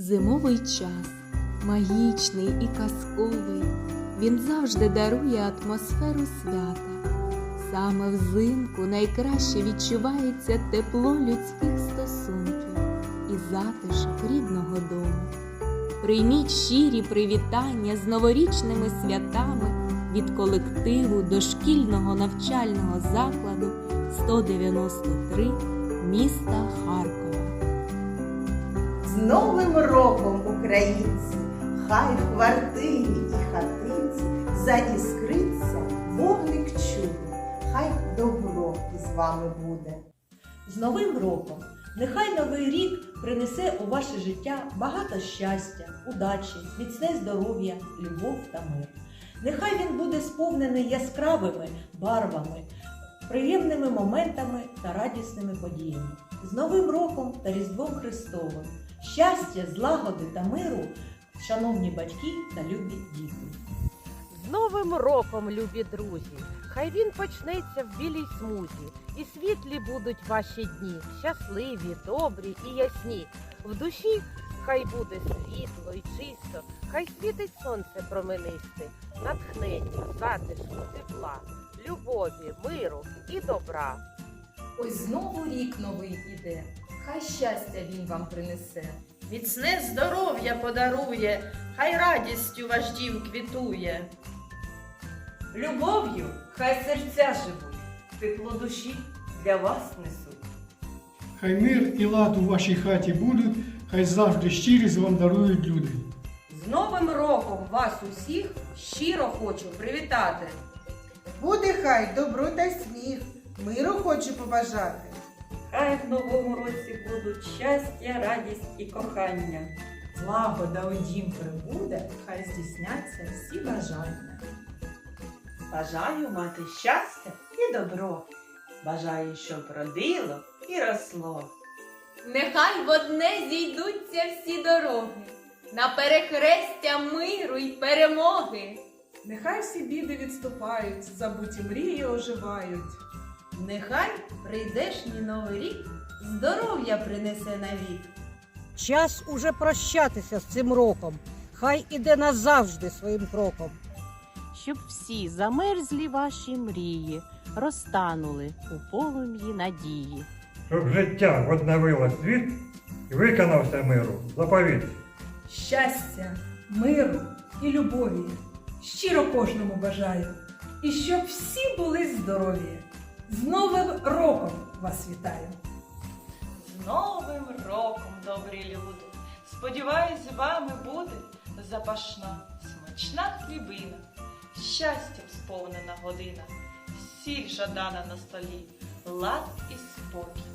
Зимовий час магічний і казковий, він завжди дарує атмосферу свята. Саме взимку найкраще відчувається тепло людських стосунків і затишок рідного дому. Прийміть щирі привітання з новорічними святами від колективу дошкільного навчального закладу 193 міста Харкова. З Новим роком, українці! Хай в квартирі і хатинці заіскриться вогник чуду, хай добро із вами буде. З Новим роком! Нехай новий рік принесе у ваше життя багато щастя, удачі, міцне здоров'я, любов та мир. Нехай він буде сповнений яскравими барвами, приємними моментами та радісними подіями. З Новим роком та Різдвом Христовим! Щастя, злагоди та миру, шановні батьки та любі діти! З Новим роком, любі друзі! Хай він почнеться в білій смузі, і світлі будуть ваші дні, щасливі, добрі і ясні. В душі хай буде світло і чисто, хай світить сонце променисте, натхнення, затишку, тепла, любові, миру і добра. Ось знову рік новий іде, хай щастя він вам принесе. Міцне здоров'я подарує, хай радістю ваш дім квітує. Любов'ю хай серця живуть, тепло душі для вас несуть. Хай мир і лад у вашій хаті будуть, хай завжди щирість вам дарують люди. З Новим роком вас усіх щиро хочу привітати. Буде хай добро та сміх, миру хочу побажати. Хай в новому році будуть щастя, радість і кохання. Злагода у дім прибуде, хай здійсняться всі бажання. Бажаю мати щастя і добро. Бажаю, щоб родило і росло. Нехай в одне зійдуться всі дороги, на перехрестя миру й перемоги. Нехай всі біди відступають, забуті мрії оживають. Нехай прийдешній новий рік здоров'я принесе навік. Час уже прощатися з цим роком. Хай іде назавжди своїм кроком. Щоб всі замерзлі ваші мрії розтанули у полум'ї надії. щоб життя відновило світ і виконався миру. Заповідь. Щастя, миру і любові. Щиро кожному бажаю. І щоб всі були здорові. З Новим роком вас вітаю! З Новим роком, добрі люди! Сподіваюсь, з вами буде запашна, смачна хлібина, щастям сповнена година, сіль жадана на столі, лад і спокій